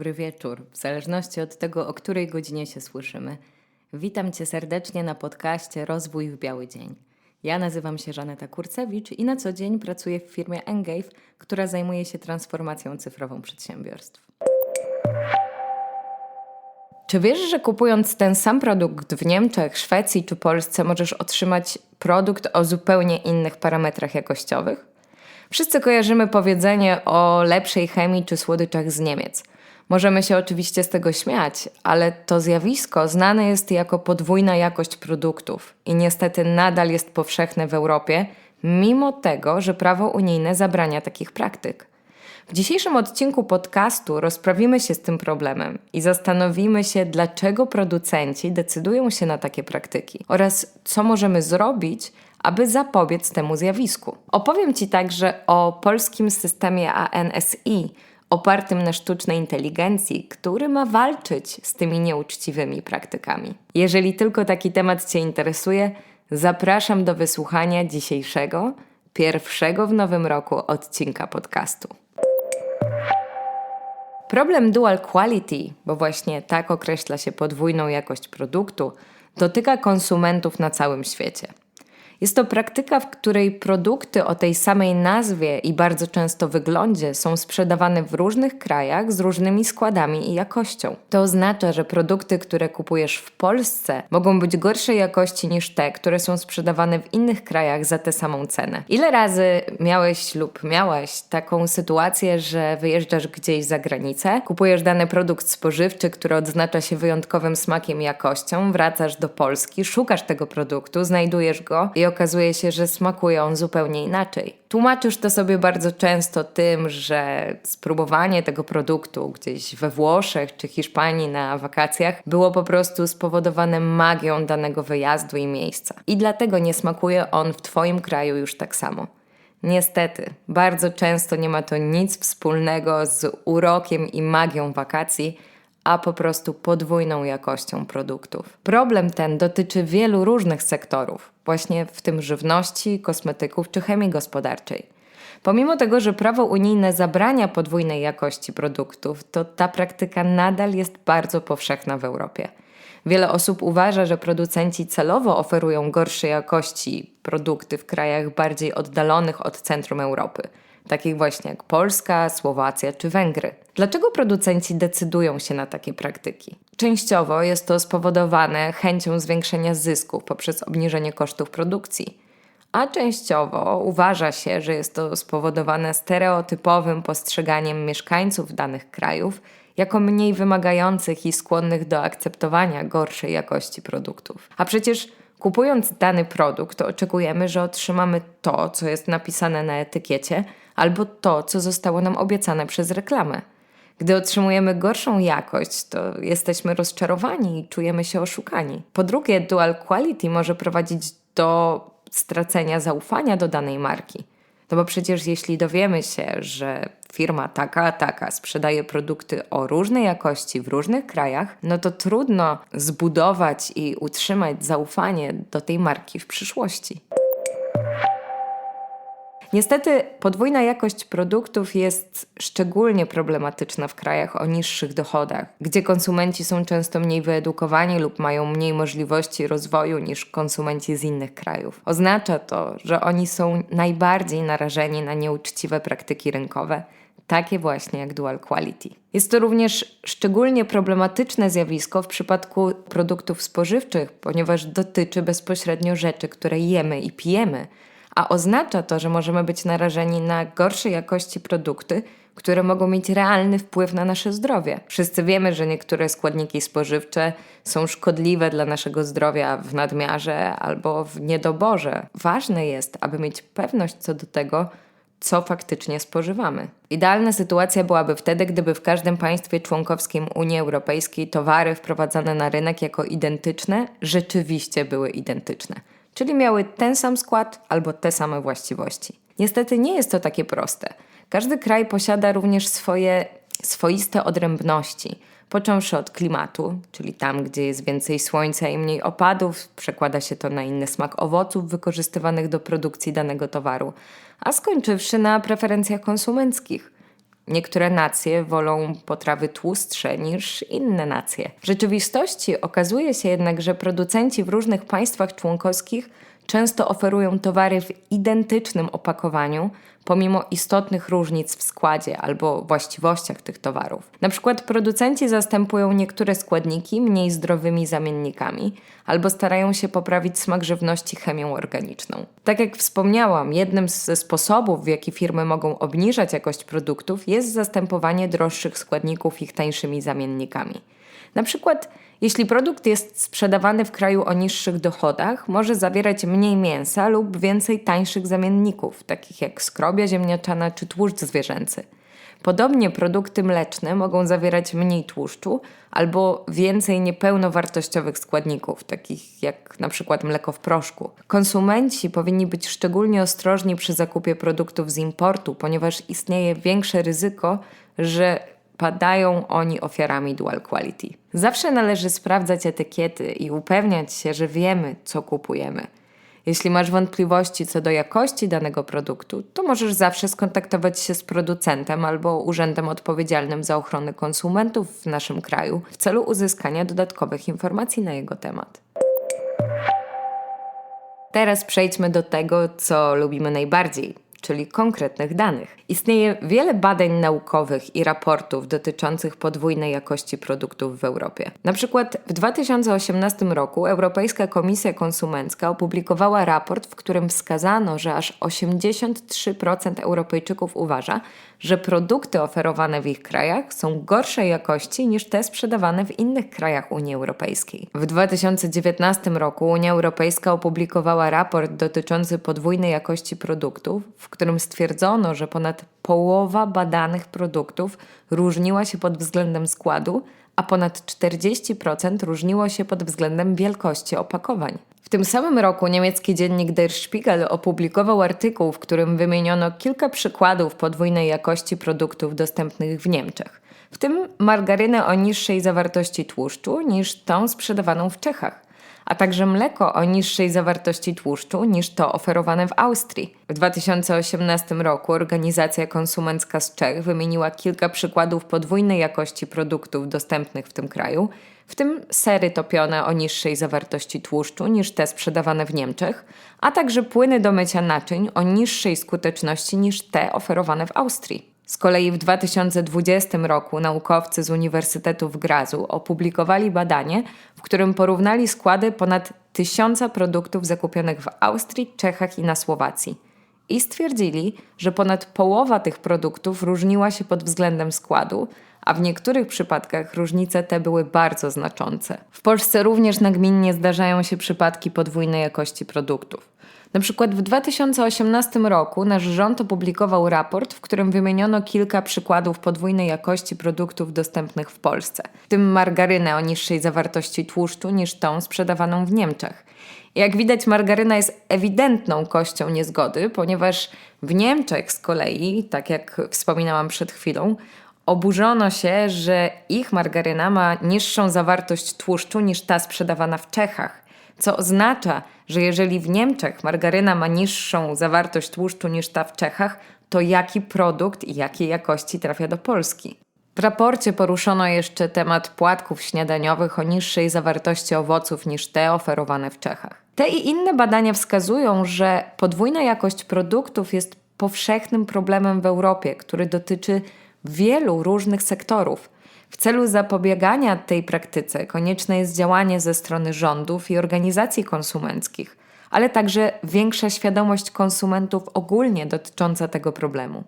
Dobry wieczór, w zależności od tego, o której godzinie się słyszymy. Witam Cię serdecznie na podcaście Rozwój w Biały Dzień. Ja nazywam się Żaneta Kurcewicz i na co dzień pracuję w firmie Engave, która zajmuje się transformacją cyfrową przedsiębiorstw. Czy wiesz, że kupując ten sam produkt w Niemczech, Szwecji czy Polsce możesz otrzymać produkt o zupełnie innych parametrach jakościowych? Wszyscy kojarzymy powiedzenie o lepszej chemii czy słodyczach z Niemiec. Możemy się oczywiście z tego śmiać, ale to zjawisko znane jest jako podwójna jakość produktów i niestety nadal jest powszechne w Europie, mimo tego, że prawo unijne zabrania takich praktyk. W dzisiejszym odcinku podcastu rozprawimy się z tym problemem i zastanowimy się, dlaczego producenci decydują się na takie praktyki oraz co możemy zrobić, aby zapobiec temu zjawisku. Opowiem Ci także o polskim systemie ANSI, opartym na sztucznej inteligencji, który ma walczyć z tymi nieuczciwymi praktykami. Jeżeli tylko taki temat Cię interesuje, zapraszam do wysłuchania dzisiejszego, pierwszego w nowym roku odcinka podcastu. Problem dual quality, bo właśnie tak określa się podwójną jakość produktu, dotyka konsumentów na całym świecie. Jest to praktyka, w której produkty o tej samej nazwie i bardzo często wyglądzie są sprzedawane w różnych krajach z różnymi składami i jakością. To oznacza, że produkty, które kupujesz w Polsce, mogą być gorszej jakości niż te, które są sprzedawane w innych krajach za tę samą cenę. Ile razy miałeś lub miałaś taką sytuację, że wyjeżdżasz gdzieś za granicę, kupujesz dany produkt spożywczy, który odznacza się wyjątkowym smakiem i jakością, wracasz do Polski, szukasz tego produktu, znajdujesz go i okazuje się, że smakuje on zupełnie inaczej. Tłumaczysz to sobie bardzo często tym, że spróbowanie tego produktu gdzieś we Włoszech czy Hiszpanii na wakacjach było po prostu spowodowane magią danego wyjazdu i miejsca. I dlatego nie smakuje on w Twoim kraju już tak samo. Niestety, bardzo często nie ma to nic wspólnego z urokiem i magią wakacji, a po prostu podwójną jakością produktów. Problem ten dotyczy wielu różnych sektorów, właśnie w tym żywności, kosmetyków czy chemii gospodarczej. Pomimo tego, że prawo unijne zabrania podwójnej jakości produktów, to ta praktyka nadal jest bardzo powszechna w Europie. Wiele osób uważa, że producenci celowo oferują gorszej jakości produkty w krajach bardziej oddalonych od centrum Europy takich właśnie jak Polska, Słowacja czy Węgry. Dlaczego producenci decydują się na takie praktyki? Częściowo jest to spowodowane chęcią zwiększenia zysków poprzez obniżenie kosztów produkcji, a częściowo uważa się, że jest to spowodowane stereotypowym postrzeganiem mieszkańców danych krajów jako mniej wymagających i skłonnych do akceptowania gorszej jakości produktów. A przecież kupując dany produkt, oczekujemy, że otrzymamy to, co jest napisane na etykiecie, albo to, co zostało nam obiecane przez reklamę. Gdy otrzymujemy gorszą jakość, to jesteśmy rozczarowani i czujemy się oszukani. Po drugie, dual quality może prowadzić do stracenia zaufania do danej marki. No bo przecież jeśli dowiemy się, że firma taka, taka sprzedaje produkty o różnej jakości w różnych krajach, no to trudno zbudować i utrzymać zaufanie do tej marki w przyszłości. Niestety podwójna jakość produktów jest szczególnie problematyczna w krajach o niższych dochodach, gdzie konsumenci są często mniej wyedukowani lub mają mniej możliwości rozwoju niż konsumenci z innych krajów. Oznacza to, że oni są najbardziej narażeni na nieuczciwe praktyki rynkowe, takie właśnie jak dual quality. Jest to również szczególnie problematyczne zjawisko w przypadku produktów spożywczych, ponieważ dotyczy bezpośrednio rzeczy, które jemy i pijemy a oznacza to, że możemy być narażeni na gorszej jakości produkty, które mogą mieć realny wpływ na nasze zdrowie. Wszyscy wiemy, że niektóre składniki spożywcze są szkodliwe dla naszego zdrowia w nadmiarze albo w niedoborze. Ważne jest, aby mieć pewność co do tego, co faktycznie spożywamy. Idealna sytuacja byłaby wtedy, gdyby w każdym państwie członkowskim Unii Europejskiej towary wprowadzane na rynek jako identyczne rzeczywiście były identyczne czyli miały ten sam skład albo te same właściwości. Niestety nie jest to takie proste. Każdy kraj posiada również swoje swoiste odrębności, począwszy od klimatu, czyli tam, gdzie jest więcej słońca i mniej opadów, przekłada się to na inny smak owoców wykorzystywanych do produkcji danego towaru, a skończywszy na preferencjach konsumenckich. Niektóre nacje wolą potrawy tłustsze niż inne nacje. W rzeczywistości okazuje się jednak, że producenci w różnych państwach członkowskich często oferują towary w identycznym opakowaniu, pomimo istotnych różnic w składzie albo właściwościach tych towarów. Na przykład producenci zastępują niektóre składniki mniej zdrowymi zamiennikami albo starają się poprawić smak żywności chemią organiczną. Tak jak wspomniałam, jednym ze sposobów, w jaki firmy mogą obniżać jakość produktów, jest zastępowanie droższych składników ich tańszymi zamiennikami. Na przykład, jeśli produkt jest sprzedawany w kraju o niższych dochodach, może zawierać mniej mięsa lub więcej tańszych zamienników, takich jak skrobia ziemniaczana czy tłuszcz zwierzęcy. Podobnie produkty mleczne mogą zawierać mniej tłuszczu albo więcej niepełnowartościowych składników, takich jak na przykład mleko w proszku. Konsumenci powinni być szczególnie ostrożni przy zakupie produktów z importu, ponieważ istnieje większe ryzyko, że padają oni ofiarami dual quality. Zawsze należy sprawdzać etykiety i upewniać się, że wiemy, co kupujemy. Jeśli masz wątpliwości co do jakości danego produktu, to możesz zawsze skontaktować się z producentem albo urzędem odpowiedzialnym za ochronę konsumentów w naszym kraju w celu uzyskania dodatkowych informacji na jego temat. Teraz przejdźmy do tego, co lubimy najbardziej, czyli konkretnych danych. Istnieje wiele badań naukowych i raportów dotyczących podwójnej jakości produktów w Europie. Na przykład w 2018 roku Europejska Komisja Konsumencka opublikowała raport, w którym wskazano, że aż 83% Europejczyków uważa, że produkty oferowane w ich krajach są gorszej jakości niż te sprzedawane w innych krajach Unii Europejskiej. W 2019 roku Unia Europejska opublikowała raport dotyczący podwójnej jakości produktów, w którym stwierdzono, że ponad połowa badanych produktów różniła się pod względem składu, a ponad 40% różniło się pod względem wielkości opakowań. W tym samym roku niemiecki dziennik Der Spiegel opublikował artykuł, w którym wymieniono kilka przykładów podwójnej jakości produktów dostępnych w Niemczech, w tym margarynę o niższej zawartości tłuszczu niż tą sprzedawaną w Czechach a także mleko o niższej zawartości tłuszczu niż to oferowane w Austrii. W 2018 roku organizacja konsumencka z Czech wymieniła kilka przykładów podwójnej jakości produktów dostępnych w tym kraju, w tym sery topione o niższej zawartości tłuszczu niż te sprzedawane w Niemczech, a także płyny do mycia naczyń o niższej skuteczności niż te oferowane w Austrii. Z kolei w 2020 roku naukowcy z Uniwersytetu w Grazu opublikowali badanie, w którym porównali składy ponad tysiąca produktów zakupionych w Austrii, Czechach i na Słowacji. I stwierdzili, że ponad połowa tych produktów różniła się pod względem składu, a w niektórych przypadkach różnice te były bardzo znaczące. W Polsce również nagminnie zdarzają się przypadki podwójnej jakości produktów. Na przykład w 2018 roku nasz rząd opublikował raport, w którym wymieniono kilka przykładów podwójnej jakości produktów dostępnych w Polsce, w tym margarynę o niższej zawartości tłuszczu niż tą sprzedawaną w Niemczech. Jak widać, margaryna jest ewidentną kością niezgody, ponieważ w Niemczech z kolei, tak jak wspominałam przed chwilą, oburzono się, że ich margaryna ma niższą zawartość tłuszczu niż ta sprzedawana w Czechach co oznacza, że jeżeli w Niemczech margaryna ma niższą zawartość tłuszczu niż ta w Czechach, to jaki produkt i jakiej jakości trafia do Polski? W raporcie poruszono jeszcze temat płatków śniadaniowych o niższej zawartości owoców niż te oferowane w Czechach. Te i inne badania wskazują, że podwójna jakość produktów jest powszechnym problemem w Europie, który dotyczy wielu różnych sektorów. W celu zapobiegania tej praktyce konieczne jest działanie ze strony rządów i organizacji konsumenckich, ale także większa świadomość konsumentów ogólnie dotycząca tego problemu.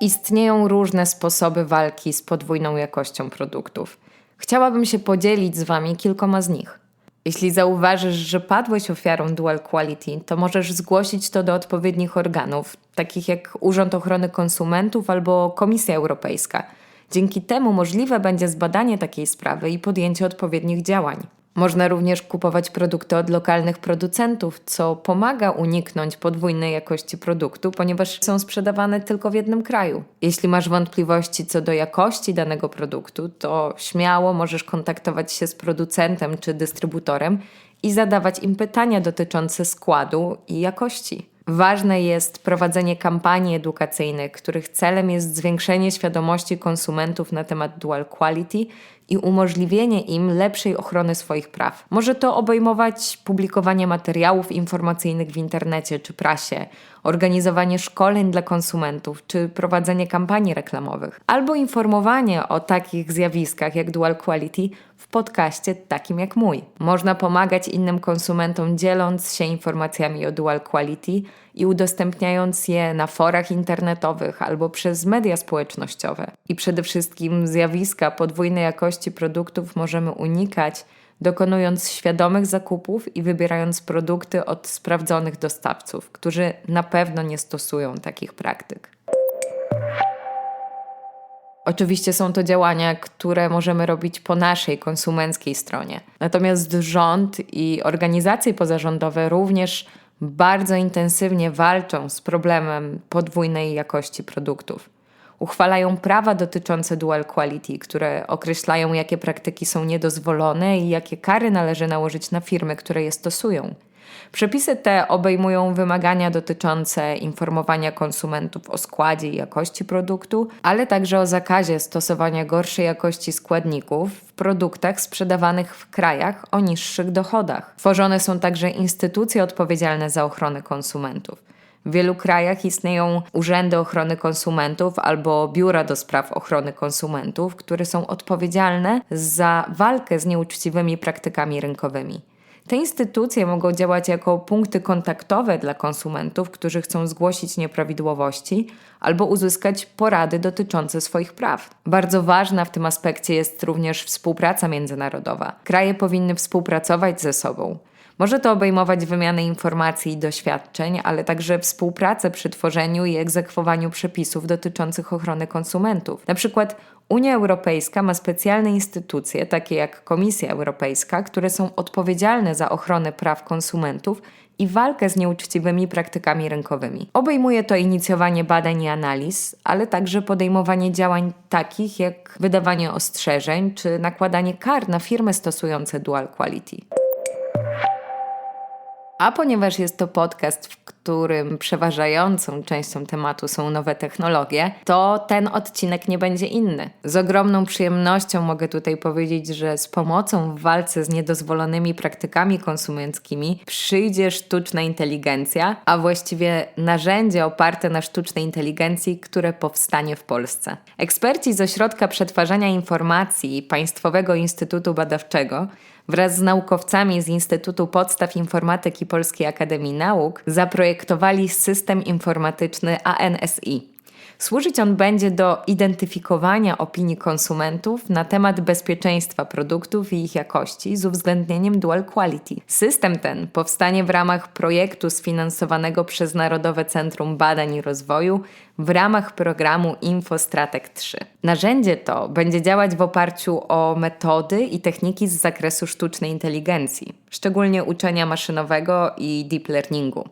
Istnieją różne sposoby walki z podwójną jakością produktów. Chciałabym się podzielić z Wami kilkoma z nich. Jeśli zauważysz, że padłeś ofiarą dual quality, to możesz zgłosić to do odpowiednich organów, takich jak Urząd Ochrony Konsumentów albo Komisja Europejska. Dzięki temu możliwe będzie zbadanie takiej sprawy i podjęcie odpowiednich działań. Można również kupować produkty od lokalnych producentów, co pomaga uniknąć podwójnej jakości produktu, ponieważ są sprzedawane tylko w jednym kraju. Jeśli masz wątpliwości co do jakości danego produktu, to śmiało możesz kontaktować się z producentem czy dystrybutorem i zadawać im pytania dotyczące składu i jakości. Ważne jest prowadzenie kampanii edukacyjnych, których celem jest zwiększenie świadomości konsumentów na temat dual quality i umożliwienie im lepszej ochrony swoich praw. Może to obejmować publikowanie materiałów informacyjnych w internecie czy prasie, organizowanie szkoleń dla konsumentów czy prowadzenie kampanii reklamowych, albo informowanie o takich zjawiskach jak dual quality w podcaście takim jak mój. Można pomagać innym konsumentom dzieląc się informacjami o dual quality i udostępniając je na forach internetowych albo przez media społecznościowe. I przede wszystkim zjawiska podwójnej jakości produktów możemy unikać, dokonując świadomych zakupów i wybierając produkty od sprawdzonych dostawców, którzy na pewno nie stosują takich praktyk. Oczywiście są to działania, które możemy robić po naszej konsumenckiej stronie. Natomiast rząd i organizacje pozarządowe również bardzo intensywnie walczą z problemem podwójnej jakości produktów. Uchwalają prawa dotyczące dual quality, które określają, jakie praktyki są niedozwolone i jakie kary należy nałożyć na firmy, które je stosują. Przepisy te obejmują wymagania dotyczące informowania konsumentów o składzie i jakości produktu, ale także o zakazie stosowania gorszej jakości składników w produktach sprzedawanych w krajach o niższych dochodach. Tworzone są także instytucje odpowiedzialne za ochronę konsumentów. W wielu krajach istnieją urzędy ochrony konsumentów albo biura do spraw ochrony konsumentów, które są odpowiedzialne za walkę z nieuczciwymi praktykami rynkowymi. Te instytucje mogą działać jako punkty kontaktowe dla konsumentów, którzy chcą zgłosić nieprawidłowości albo uzyskać porady dotyczące swoich praw. Bardzo ważna w tym aspekcie jest również współpraca międzynarodowa. Kraje powinny współpracować ze sobą. Może to obejmować wymianę informacji i doświadczeń, ale także współpracę przy tworzeniu i egzekwowaniu przepisów dotyczących ochrony konsumentów. Na przykład Unia Europejska ma specjalne instytucje, takie jak Komisja Europejska, które są odpowiedzialne za ochronę praw konsumentów i walkę z nieuczciwymi praktykami rynkowymi. Obejmuje to inicjowanie badań i analiz, ale także podejmowanie działań takich jak wydawanie ostrzeżeń czy nakładanie kar na firmy stosujące dual quality. A ponieważ jest to podcast, w którym przeważającą częścią tematu są nowe technologie, to ten odcinek nie będzie inny. Z ogromną przyjemnością mogę tutaj powiedzieć, że z pomocą w walce z niedozwolonymi praktykami konsumenckimi przyjdzie sztuczna inteligencja, a właściwie narzędzie oparte na sztucznej inteligencji, które powstanie w Polsce. Eksperci z Ośrodka Przetwarzania Informacji Państwowego Instytutu Badawczego wraz z naukowcami z Instytutu Podstaw Informatyki Polskiej Akademii Nauk zaprojektowali system informatyczny ANSI. Służyć on będzie do identyfikowania opinii konsumentów na temat bezpieczeństwa produktów i ich jakości z uwzględnieniem dual quality. System ten powstanie w ramach projektu sfinansowanego przez Narodowe Centrum Badań i Rozwoju w ramach programu InfoStratek 3. Narzędzie to będzie działać w oparciu o metody i techniki z zakresu sztucznej inteligencji, szczególnie uczenia maszynowego i deep learningu.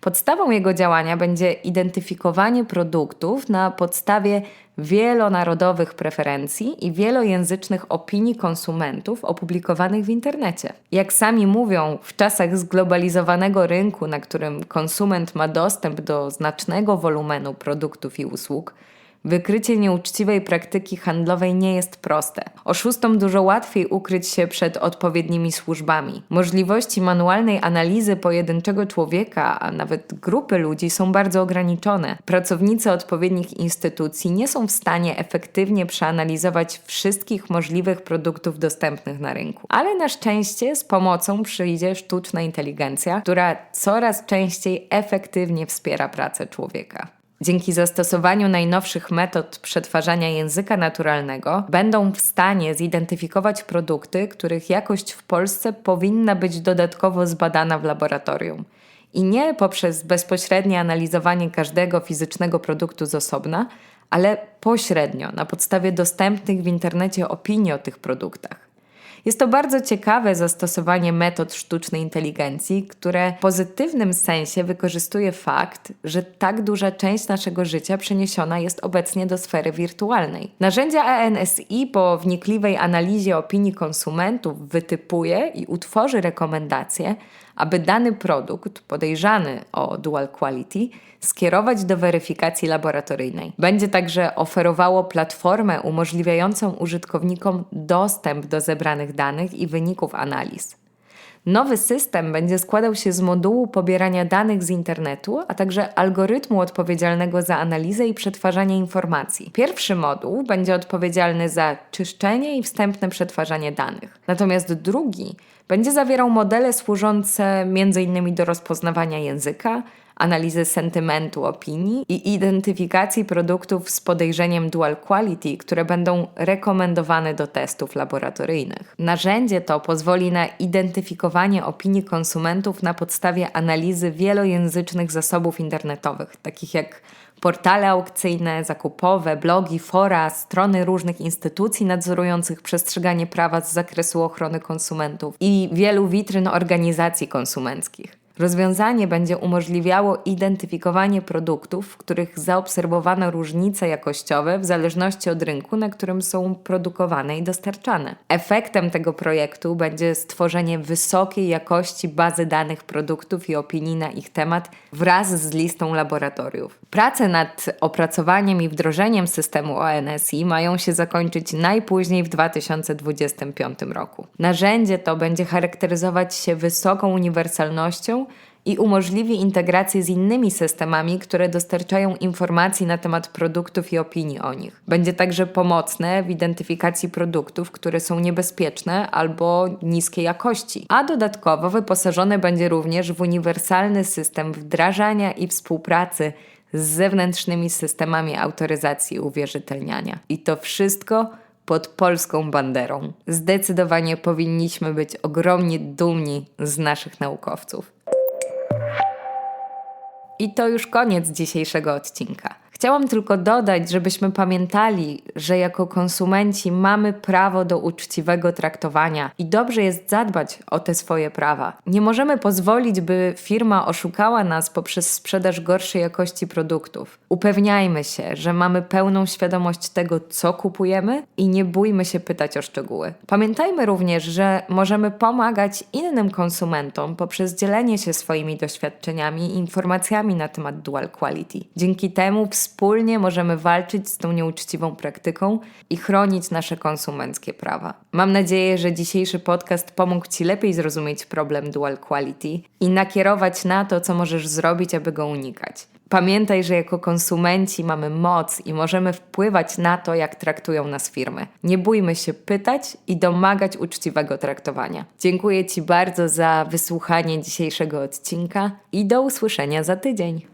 Podstawą jego działania będzie identyfikowanie produktów na podstawie wielonarodowych preferencji i wielojęzycznych opinii konsumentów opublikowanych w internecie. Jak sami mówią, w czasach zglobalizowanego rynku, na którym konsument ma dostęp do znacznego wolumenu produktów i usług, Wykrycie nieuczciwej praktyki handlowej nie jest proste. Oszustom dużo łatwiej ukryć się przed odpowiednimi służbami. Możliwości manualnej analizy pojedynczego człowieka, a nawet grupy ludzi są bardzo ograniczone. Pracownicy odpowiednich instytucji nie są w stanie efektywnie przeanalizować wszystkich możliwych produktów dostępnych na rynku. Ale na szczęście z pomocą przyjdzie sztuczna inteligencja, która coraz częściej efektywnie wspiera pracę człowieka. Dzięki zastosowaniu najnowszych metod przetwarzania języka naturalnego będą w stanie zidentyfikować produkty, których jakość w Polsce powinna być dodatkowo zbadana w laboratorium. I nie poprzez bezpośrednie analizowanie każdego fizycznego produktu z osobna, ale pośrednio na podstawie dostępnych w internecie opinii o tych produktach. Jest to bardzo ciekawe zastosowanie metod sztucznej inteligencji, które w pozytywnym sensie wykorzystuje fakt, że tak duża część naszego życia przeniesiona jest obecnie do sfery wirtualnej. Narzędzia ANSI po wnikliwej analizie opinii konsumentów wytypuje i utworzy rekomendacje, aby dany produkt podejrzany o dual quality skierować do weryfikacji laboratoryjnej. Będzie także oferowało platformę umożliwiającą użytkownikom dostęp do zebranych danych i wyników analiz. Nowy system będzie składał się z modułu pobierania danych z internetu, a także algorytmu odpowiedzialnego za analizę i przetwarzanie informacji. Pierwszy moduł będzie odpowiedzialny za czyszczenie i wstępne przetwarzanie danych, natomiast drugi będzie zawierał modele służące m.in. do rozpoznawania języka, analizy sentymentu opinii i identyfikacji produktów z podejrzeniem dual quality, które będą rekomendowane do testów laboratoryjnych. Narzędzie to pozwoli na identyfikowanie opinii konsumentów na podstawie analizy wielojęzycznych zasobów internetowych, takich jak portale aukcyjne, zakupowe, blogi, fora, strony różnych instytucji nadzorujących przestrzeganie prawa z zakresu ochrony konsumentów i wielu witryn organizacji konsumenckich. Rozwiązanie będzie umożliwiało identyfikowanie produktów, w których zaobserwowano różnice jakościowe w zależności od rynku, na którym są produkowane i dostarczane. Efektem tego projektu będzie stworzenie wysokiej jakości bazy danych produktów i opinii na ich temat wraz z listą laboratoriów. Prace nad opracowaniem i wdrożeniem systemu ONSI mają się zakończyć najpóźniej w 2025 roku. Narzędzie to będzie charakteryzować się wysoką uniwersalnością i umożliwi integrację z innymi systemami, które dostarczają informacji na temat produktów i opinii o nich. Będzie także pomocne w identyfikacji produktów, które są niebezpieczne albo niskiej jakości, a dodatkowo wyposażone będzie również w uniwersalny system wdrażania i współpracy z zewnętrznymi systemami autoryzacji uwierzytelniania. I to wszystko pod polską banderą. Zdecydowanie powinniśmy być ogromnie dumni z naszych naukowców. I to już koniec dzisiejszego odcinka. Chciałam tylko dodać, żebyśmy pamiętali, że jako konsumenci mamy prawo do uczciwego traktowania i dobrze jest zadbać o te swoje prawa. Nie możemy pozwolić, by firma oszukała nas poprzez sprzedaż gorszej jakości produktów. Upewniajmy się, że mamy pełną świadomość tego, co kupujemy i nie bójmy się pytać o szczegóły. Pamiętajmy również, że możemy pomagać innym konsumentom poprzez dzielenie się swoimi doświadczeniami i informacjami na temat dual quality. Dzięki temu wspólnie możemy walczyć z tą nieuczciwą praktyką i chronić nasze konsumenckie prawa. Mam nadzieję, że dzisiejszy podcast pomógł Ci lepiej zrozumieć problem dual quality i nakierować na to, co możesz zrobić, aby go unikać. Pamiętaj, że jako konsumenci mamy moc i możemy wpływać na to, jak traktują nas firmy. Nie bójmy się pytać i domagać uczciwego traktowania. Dziękuję Ci bardzo za wysłuchanie dzisiejszego odcinka i do usłyszenia za tydzień.